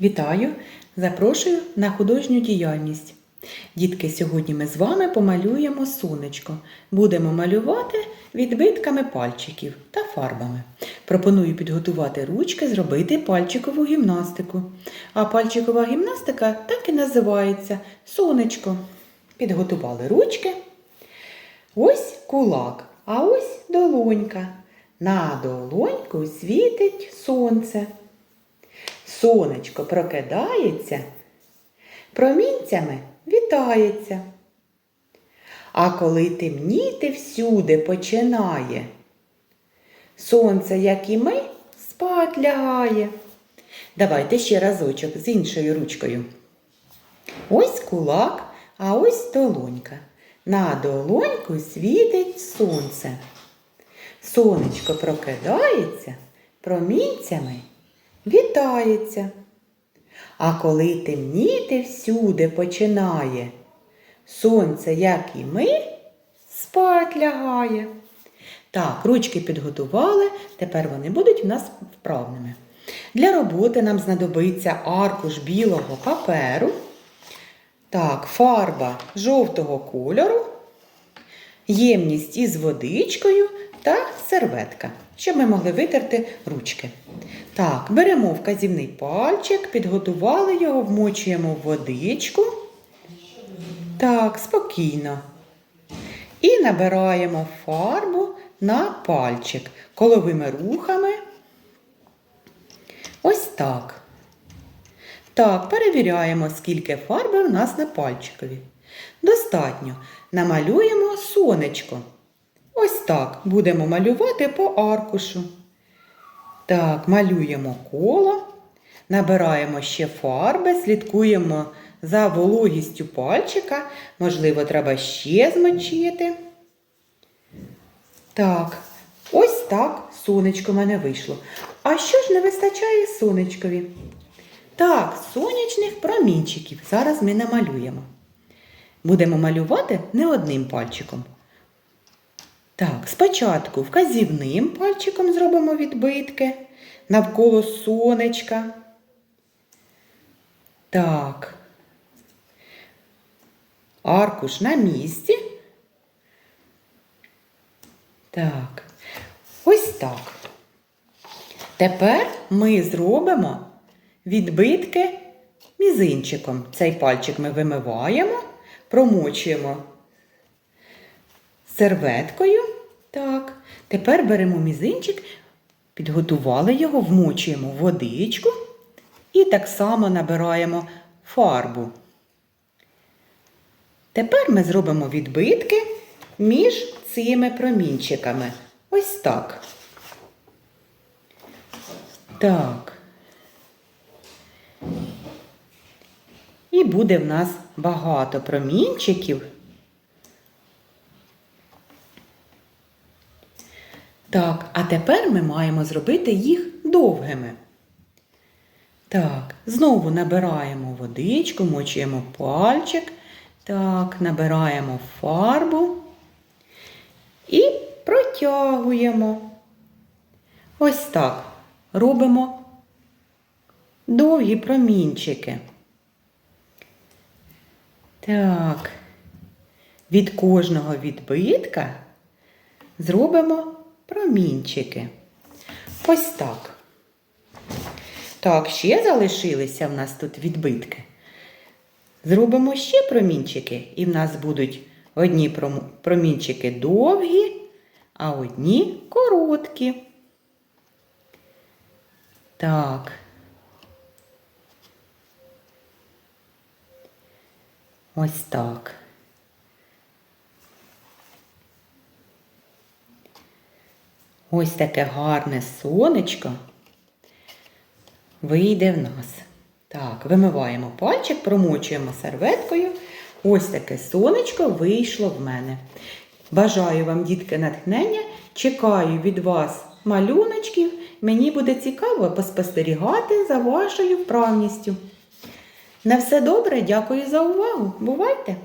Вітаю! Запрошую на художню діяльність. Дітки, сьогодні ми з вами помалюємо сонечко. Будемо малювати відбитками пальчиків та фарбами. Пропоную підготувати ручки, зробити пальчикову гімнастику. А пальчикова гімнастика так і називається сонечко. Підготували ручки. Ось кулак, а ось долонька. На долоньку світить сонце. Сонечко прокидається, промінцями вітається. А коли темніти всюди починає, сонце, як і ми, спать лягає. Давайте ще разочок з іншою ручкою. Ось кулак, а ось долонька. На долоньку світить сонце. Сонечко прокидається, промінцями вітається. А коли темніти всюди починає, сонце, як і ми, спать лягає. Так, ручки підготували, тепер вони будуть у нас вправними. Для роботи нам знадобиться аркуш білого паперу, так, фарба жовтого кольору, ємність із водичкою та серветка, щоб ми могли витерти ручки. Так, беремо вказівний пальчик, підготували його, вмочуємо в водичку. Так, спокійно. І набираємо фарбу на пальчик коловими рухами. Ось так. Так, перевіряємо, скільки фарби в нас на пальчикові. Достатньо. Намалюємо сонечко. Ось так будемо малювати по аркушу. Так, малюємо коло, набираємо ще фарби, слідкуємо за вологістю пальчика. Можливо, треба ще змочити. Так, ось так сонечко в мене вийшло. А що ж не вистачає сонечкові? Так, сонячних промінчиків. Зараз ми намалюємо. Будемо малювати не одним пальчиком. Так, спочатку вказівним пальчиком зробимо відбитки навколо сонечка. Так. Аркуш на місці. Так. Ось так. Тепер ми зробимо відбитки мізинчиком. Цей пальчик ми вимиваємо, промочуємо серветкою. Так. Тепер беремо мізинчик, підготували його, вмочуємо в водичку і так само набираємо фарбу. Tепер ми зробимо відбитки між цими промінчиками. Ось так. Так. І буде в нас багато промінчиків. Так, а тепер ми маємо зробити їх довгими. Так, знову набираємо водичку, мочуємо пальчик. Так, набираємо фарбу і протягуємо. Ось так. Робимо довгі промінчики. Так, від кожного відбитка зробимо промінчики. Ось так. Так, ще залишилися в нас тут відбитки. Зробимо ще промінчики, і в нас будуть одні промінчики довгі, а одні короткі. Так. Ось так. Ось таке гарне сонечко вийде в нас. Так, вимиваємо пальчик, промочуємо серветкою. Ось таке сонечко вийшло в мене. Бажаю вам, дітки, натхнення. Чекаю від вас малюночків. Мені буде цікаво поспостерігати за вашою вправністю. На все добре, дякую за увагу. Бувайте!